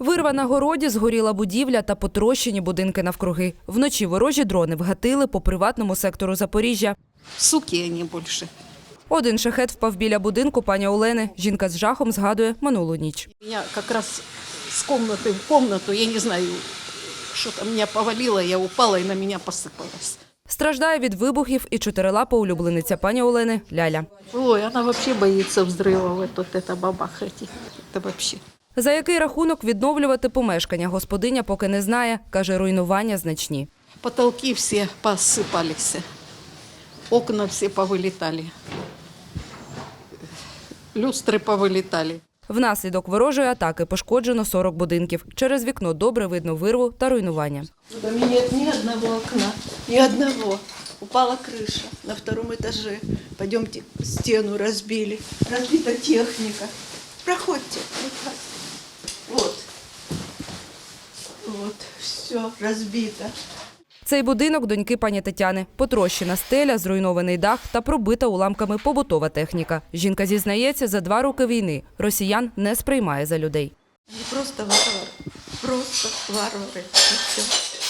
Вирва на городі, згоріла будівля та потрощені будинки навкруги. Вночі ворожі дрони вгатили по приватному сектору Запоріжжя. Суки они больше. Один шахет впав біля будинку пані Олени. Жінка з жахом згадує минулу ніч. Меня как раз с комнаты в комнату, я не знаю, что-то меня повалило, я упала и на меня посыпалось. Страждає від вибухів і чотирилапа улюблениця пані Олени Ляля. Ой, она вообще боится взрывов, вот это бабахать. Это вообще. За який рахунок відновлювати помешкання господиня поки не знає. Каже, руйнування значні. Потолки все посыпались, окна все повылетали, люстры повылетали. Внаслідок ворожої атаки пошкоджено 40 будинків. Через вікно добре видно вирву та руйнування. В доме нет ни одного окна, ни одного. Упала крыша на втором этаже. Пойдемте, стену разбили. Разбита техника. Проходьте. Вот, все разбито. Цей будинок доньки пані Тетяни. Потрощена стеля, зруйнований дах та пробита уламками побутова техніка. Жінка зізнається, за два роки війни росіян не сприймає за людей. Просто варвари, Просто варвары. И все.